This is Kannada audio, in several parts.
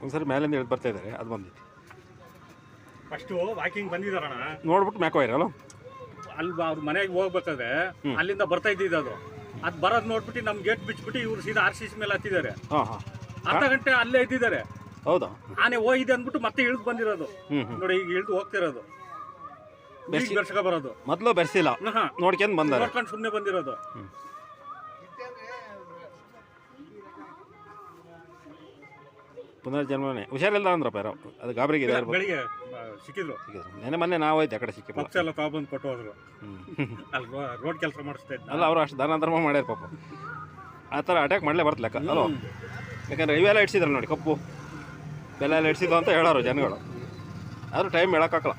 ಒಂದ್ಸರಿ ಮೇಲಿಂದ ಇಳಿದು ಬರ್ತಾ ಇದ್ದಾರೆ ಅದು ಬಂದಿತ್ತು ಫಸ್ಟು ವಾಕಿಂಗ್ ಬಂದಿದಾರಣ ನೋಡ್ಬಿಟ್ಟು ಮ್ಯಾಕೋ ಇರಲ್ಲ ಅಲ್ಲಿ ಅವ್ರ ಮನೆಗೆ ಹೋಗ್ಬೇಕಾದ್ರೆ ಅಲ್ಲಿಂದ ಬರ್ತಾ ಇದ್ದಿದ್ದು ಅದು. ಅದು ಬರೋದು ನೋಡ್ಬಿಟ್ಟು ನಮ್ ಗೇಟ್ ಬಿಚ್ಬಿಟ್ಟು ಇವ್ರು ಸೀದಾ ಆರ್ ಸಿ ಸಿ ಮೇಲೆ ಹತ್ತಿದ್ದಾರೆ. ಹಾಂ ಹಾಂ. ಅರ್ಧ ಗಂಟೆ ಅಲ್ಲೇ ಇದ್ದಿದ್ದಾರೆ. ಹೌದಾ? ಆನೆ ಹೋಗಿದೆ ಅಂದ್ಬಿಟ್ಟು ಮತ್ತೆ ಇಳಿದು ಬಂದಿರೋದು. ನೋಡಿ ಈಗ ಇಳಿದು ಹೋಗ್ತಿರೋದು. ಬೆರ್ಸ್ಕೊ ಬರೋದು. ಮೊದಲು ಬೆರೆಸಿಲ್ಲ. ಹಾ. ನೋಡ್ಕೊಂಡು ಬಂದಾರೆ. ನೋಡ್ಕೊಂಡು ಸುಮ್ಮನೆ ಬಂದಿರೋದು. ಪುನರ್ಜನ್ಮನೆ. ಹುಷಾರಿಲ್ಲ ಅಂದ್ರಪ್ಪ ಯಾರೋ ಅದು ಗಾಬರಿಗೆ ಇದೆ ಇರ್ಬೋದು. ಬೆಳಿಗ್ಗೆ ಆ, ಸಿಕ್ಕಿದ್ರು. ಸಿಕ್ಕಿದ್ರು. ನೆನೆ ಮೊನ್ನೆ ನಾವು ಹೋಯ್ತು ಆ ಕಡೆ ಸಿಕ್ಕಿಲ್ಲ ಪಕ್ಷ ಎಲ್ಲ ತಗೊಬಂದು ಕೊಟ್ಟು ಹೋದ್ರು. ಅಲ್ಲಿ ರೋಡ್ ಕೆಲಸ ಮಾಡಿಸ್ತಾ ಇದ್ದ. ಅಲ್ಲ ಅವರು ಅಷ್ಟು ದಾನ ಧರ್ಮ ಮಾಡ್ಯಾರ ಪಾಪ. ಆ ಥರ ಅಟ್ಯಾಕ್ ಮಾಡಲೇ ಬರ್ತ ಲೆಕ್ಕ. ಅಲ್ವ ಯಾಕಂದ್ರೆ ಇವೆಲ್ಲ ಇಡ್ಸಿದ್ರು ನೋಡಿ ಕಪ್ಪು. ಬೆಲ್ಲ ಎಲ್ಲ ಇಡ್ಸಿದ್ರು ಅಂತ ಹೇಳೋರು ಜನಗಳು. ಆದರೂ ಟೈಮ್ ಹೇಳೋಕ್ಕಾಗಲ್ಲ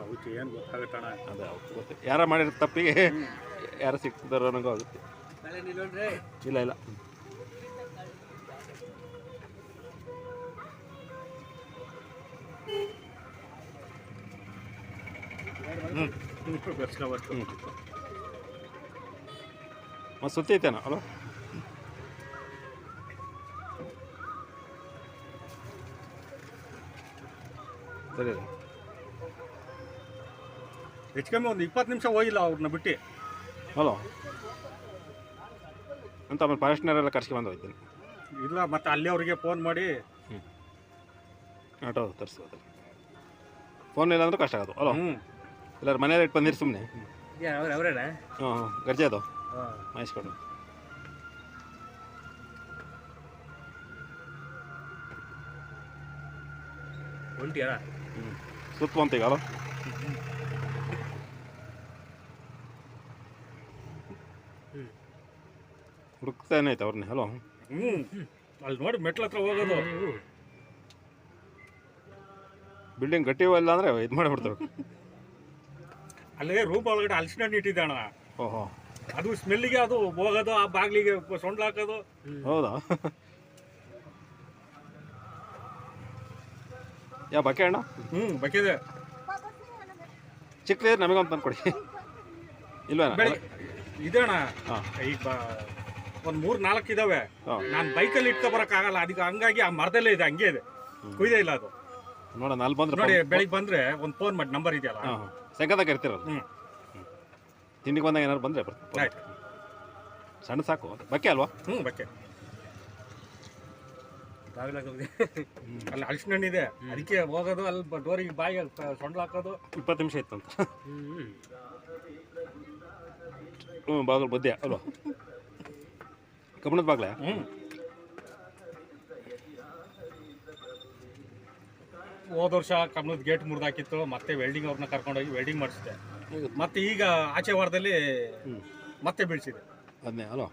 ಅವಕ್ಕೆ ಏನು ಗೊತ್ತಾಗತ್ತಣ ಅದೇ ಗೊತ್ತು. ಯಾರ ಮಾಡಿರೋ ತಪ್ಪಿಗೆ ಯಾರು ಸಿಕ್ತಿದ್ದಾರೋ ನನಗೂ ಆಗುತ್ತೆ. ಇಲ್ಲ ಇಲ್ಲ. ಹ್ಞೂ ಬೆರ್ಸ್ಕೊ ಐತೇನ ಅಲೋ ಮತ್ತು ಸರಿ ಹೆಚ್ಚು ಕಮ್ಮಿ ಒಂದು ಇಪ್ಪತ್ತು ನಿಮಿಷ ಹೋಗಿಲ್ಲ ಅವ್ರನ್ನ ಬಿಟ್ಟು ಹಲೋ ಅಂತ ಆಮೇಲೆ ಫಾರೆಸ್ಟ್ನವರೆಲ್ಲ ಕರ್ಸ್ಕೊಂಡು ಹೋಗ್ತೀನಿ ಇಲ್ಲ ಮತ್ತೆ ಅಲ್ಲಿ ಅವರಿಗೆ ಫೋನ್ ಮಾಡಿ ಆಟೋ ತರಿಸ್ಬೋದು ಫೋನ್ ಇಲ್ಲ ಅಂದ್ರೆ ಕಷ್ಟ ಆಗೋದು ಹಲೋ ಹ್ಞೂ ಎಲ್ಲರೂ ಮನೇಲಿ ಇಟ್ಟು ಬಂದಿರಿ ಸುಮ್ಮನೆ ಅವರೇ ಅವ್ರೇನ? ಹಾಂ ಹಾಂ ಗರ್ಜೆ ಅದು. ಮಾಯಿಸ್ಕೊಡು ಹೊಂಟಿಯಾರ ಹ್ಞೂ ಸುತ್ತ ಈಗ ಅಲೋ. ಹುಡುಕ್ತಾನೆ ಐತೆ ಅವ್ರನ್ನೇ ಹಲೋ ಹ್ಞೂ ಅಲ್ಲಿ ನೋಡಿ ಮೆಟ್ಲ ಹತ್ರ ಹೋಗೋದು. ಬಿಲ್ಡಿಂಗ್ ಗಟ್ಟಿ ಇಲ್ಲ ಅಂದರೆ ಇದು ಮಾಡಿಬಿಡ್ತಾರೆ. ಅಲ್ಲೇ ರೂಮ್ ಒಳಗಡೆ ಹಲಸಿನ ಹಣ್ಣು ಇಟ್ಟಿದ್ದಾಣ ಓಹೋ. ಅದು ಸ್ಮೆಲ್ಲಿಗೆ ಅದು ಹೋಗೋದು ಆ ಬಾಗ್ಲಿಗೆ ಸೊಂಡ್ಲು ಹಾಕೋದು. ಹೌದಾ? ಯಾ ಬಕೆ ಅಣ್ಣ? ಹ್ಞೂ ಬಕೆದೆ ಚಿಕ್ಕದೇ ನಮಗೊಂದು ತಂದು ಕೊಡಿ ಇಲ್ವಾ ಹಾಂ. ಈಗ ಒಂದು ಮೂರು ನಾಲ್ಕು ಇದಾವೆ. ನಾನು ಬೈಕಲ್ಲಿ ಇಟ್ಕೊ ಬರೋಕ್ಕಾಗಲ್ಲ ಅದಕ್ಕೆ ಹಂಗಾಗಿ ಆ ಮರದಲ್ಲೇ ಇದೆ ಹಂಗೆ ಇದೆ. ಕುಯ್ದೇ ಇಲ್ಲ ಅದು. ನೋಡೋಣ ಅಲ್ಲಿ ಬಂದ್ರೆ ನೋಡಿ ಬೆಳಿಗ್ಗೆ ಬಂದ್ರೆ ಒಂದು ಫೋನ್ ಮಾಡಿ ನಂಬರ್ ಇದೆಯಲ್ಲ. ಸೆಂಕದಾಗ ಇರ್ತಿರಲ್ಲ? ಹ್ಞೂ ತಿಂಡಿಗೆ ಬಂದಾಗ ಏನಾದ್ರು ಬಂದರೆ ಬರ್ತೀನಿ. ಆಯ್ತು. ಸಣ್ಣ ಸಾಕು. ಬಕ್ಕೆ ಅಲ್ವಾ? ಹ್ಞೂ ಬಕ್ಕೆ. ಬಾಗಿಲಾಗ ಅಲ್ಲಿ ಹಲಸಿನ ಹಣ್ಣು ಇದೆ ಅದಕ್ಕೆ ಹೋಗೋದು ಅಲ್ಲಿ ಡೋರಿಗೆ ಬಾಯಿ ಸೊಂಡ್ಲು ಹಾಕೋದು. ಇಪ್ಪತ್ತು ನಿಮಿಷ ಇತ್ತಂತ ಹ್ಞೂ ಹ್ಞೂ ಬಾಗಿಲು ಬದ್ದೆ ಅಲ್ವಾ? ಕಬ್ಬಣದ ಬಾಗ್ಲೆ? ಹ್ಞೂ ಹೋದ ವರ್ಷ ಕಬ್ಬಣದ ಗೇಟ್ ಮುರಿದಾಕಿತ್ತು ಮತ್ತೆ ವೆಲ್ಡಿಂಗ್ ಅವ್ರನ್ನ ಕರ್ಕೊಂಡೋಗಿ ವೆಲ್ಡಿಂಗ್ ಮಾಡಿಸಿದೆ ಮತ್ತೆ ಈಗ ಆಚೆ ವಾರದಲ್ಲಿ ಹ್ಞೂ ಮತ್ತೆ ಬೀಳಿಸಿದೆ. ಅದನ್ನೇ ಹಲೋ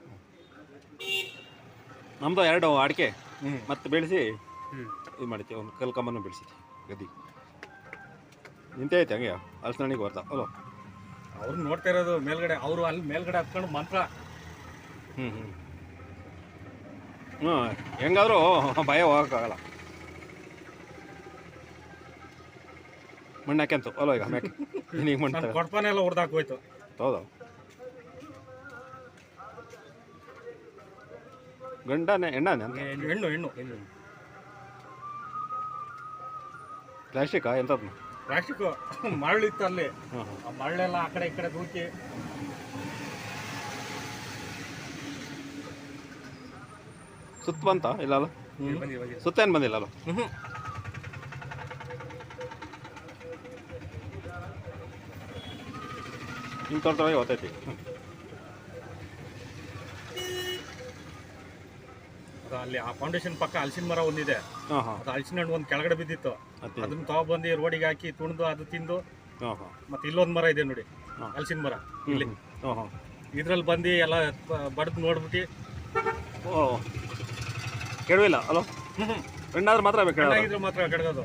ನಮ್ಮದು ಎರಡು ಅಡಿಕೆ ಹ್ಞೂ ಮತ್ತೆ ಬೆಳೆಸಿ ಹ್ಞೂ ಇದು ಮಾಡಿದ್ವಿ ಒಂದು ಕಲ್ಕಂಬನ್ನು ಬೆಳೆಸಿದ್ವಿ ಗದಿ ನಿಂತೇ ಐತೆ ಹಂಗೆ? ಹಲಸಿನಣ್ಣಿಗೆ ಬರ್ತಾ ಹಲೋ ಅವ್ರು ನೋಡ್ತಾ ಇರೋದು ಮೇಲ್ಗಡೆ ಅವರು ಅಲ್ಲಿ ಮೇಲ್ಗಡೆ ಹತ್ಕೊಂಡು ಮಂತ್ರ. ಹ್ಞೂ ಹ್ಞೂ ಹ್ಞೂ ಹೆಂಗಾದರೂ ಭಯ ಹೋಗೋಕ್ಕಾಗಲ್ಲ. ಮಣ್ಣು ಹಾಕ್ಯಂತು. ಅಲ್ವ ಈಗ ಮ್ಯಾಕೆ. ಈಗ ಮಣ್ಣು. ಕೊಡ್ಪಾನೆ ಎಲ್ಲ ಹೊಡೆದಾಕ್ ಹೋಯ್ತು. ಹೌದು. ಗಂಡನೇ ಎಣ್ಣನೆ ಅಂತ? ಹೆಣ್ಣು ಹೆಣ್ಣು ಏನು ಪ್ಲಾಸ್ಟಿಕಾ? ಎಂಥದ್ದು ಪ್ಲಾಸ್ಟಿಕ್. ಮರಳಿತ್ತು ಅಲ್ಲಿ. ಮರಳೆಲ್ಲ ಆ ಕಡೆ ಈ ಕಡೆ ದೂಕಿ. ಸುತ್ತ ಬಂತ? ಇಲ್ಲ ಅಲ್ಲ? ಹ್ಮ್. ಬಂದಿ ಬಂದಿ ಸುತ್ತ ಏನು ಬಂದಿಲ್ಲ ಅಲ್ಲ? ತೋಟದೊಳಗೆ ಗೊತ್ತೈತಿ ಅಲ್ಲಿ ಆ ಫೌಂಡೇಶನ್ ಪಕ್ಕ ಹಲಸಿನ ಮರ ಒಂದಿದೆ ಹಾಂ ಹಾಂ ಅದು ಹಲಸಿನ ಹಣ್ಣು ಒಂದು ಕೆಳಗಡೆ ಬಿದ್ದಿತ್ತು. ಅದೇ. ಅದನ್ನ ತಗೊಬಂದು ರೋಡಿಗೆ ಹಾಕಿ ತುಣಿದು ಅದು ತಿಂದು ಹಾಂ ಹಾಂ ಮತ್ತೆ ಇಲ್ಲೊಂದು ಮರ ಇದೆ ನೋಡಿ. ಹಲಸಿನ ಮರ ಇಲ್ಲಿ. ಇದ್ರಲ್ಲಿ ಬಂದು ಎಲ್ಲ ಬಡ್ದು ನೋಡ್ಬಿಟ್ಟು. ಓ. ಕೆಡವಿಲ್ಲ ಅಲೋ? ಹೆಣ್ಣಾದ್ರೆ ಮಾತ್ರ ಬೇಕು ಕೆಡೋದು ಮಾತ್ರ ಕೆಡಗೋದು.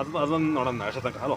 ಅದು ಅದೊಂದು ನೋಡೋಣ ಅಷ್ಟೇ ತನಕ ಹಲೋ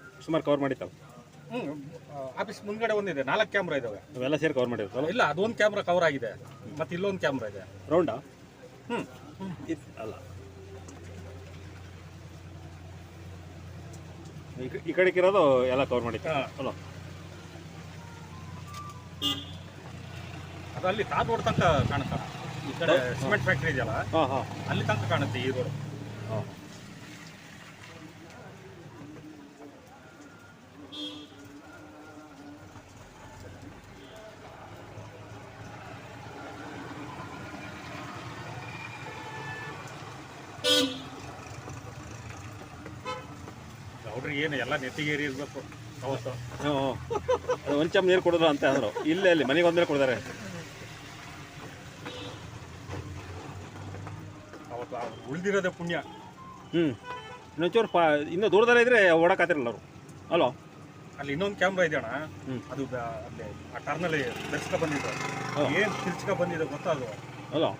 ಸುಮಾರು ಕವರ್ ಮಾಡಿತ್ತಲ್ಲ ಹ್ಞೂ ಆಫೀಸ್ ಮುಂದ್ಗಡೆ ಒಂದಿದೆ ನಾಲ್ಕು ಕ್ಯಾಮ್ರಾ ಇದಾವೆ. ಅವೆಲ್ಲ ಸೇರಿ ಕವರ್ ಮಾಡಿರ್ತಲ್ಲ ಇಲ್ಲ ಅದೊಂದು ಕ್ಯಾಮ್ರಾ ಕವರ್ ಆಗಿದೆ ಮತ್ತೆ ಇಲ್ಲೊಂದು ಕ್ಯಾಮ್ರಾ ಇದೆ. ರೌಂಡಾ ಹ್ಞೂ ಅಲ್ಲ. ಈ ಕ- ಈ ಕಡೆಗೆ ಇರೋದು ಎಲ್ಲ ಕವರ್ ಮಾಡಿ ಹಲೋ ಅಲ್ಲ? ಅದು ಅಲ್ಲಿ ತಾರ್ ರೋಡ್ ತನಕ ಕಾಣುತ್ತ. ಈ ಕಡೆ ಸಿಮೆಂಟ್ ಫ್ಯಾಕ್ಟ್ರಿ ಇದೆಯಲ್ಲ ಹಾಂ ಹಾಂ. ಅಲ್ಲಿ ತನಕ ಕಾಣುತ್ತೆ ಈ ರೋಡ್ ಅವ್ರಿಗೆ ಏನು ಎಲ್ಲ ನೆತ್ತಿಗೇರಿ ಇರಬೇಕು. ಅವತ್ತು. ಹ್ಞೂ ಒಂದು ಚಮ್ ನೀರು ಕೊಡೋದು ಅಂತ ಅಂದರು. ಇಲ್ಲೇ ಅಲ್ಲಿ ಮನೆಗೆ ಒಂದೇ ಕೊಡ್ತಾರೆ. ಅವತ್ತು ಉಳಿದಿರೋದೇ ಪುಣ್ಯ. ಹ್ಞೂ ಇನ್ನೊಂಚೂರು ಪಾ ಇನ್ನೂ ದೂರದಲ್ಲೇ ಇದ್ದರೆ ಓಡಕ್ಕಾತಿರಲ್ಲ ಅವರು. ಅಲೋ? ಅಲ್ಲಿ ಇನ್ನೊಂದು ಕ್ಯಾಮ್ರಾ ಇದೆ ಅಣ್ಣ. ಅದು ಅಲ್ಲಿ ಆ ಟರ್ನಲ್ಲಿ ಬೆರ್ಸ್ಕ ಬಂದಿದ್ದು. ಏನು ತಿರ್ಚ್ಕ ಬಂದಿದೆ ಗೊತ್ತಾ ಅದು? ಅಲ್ವಾ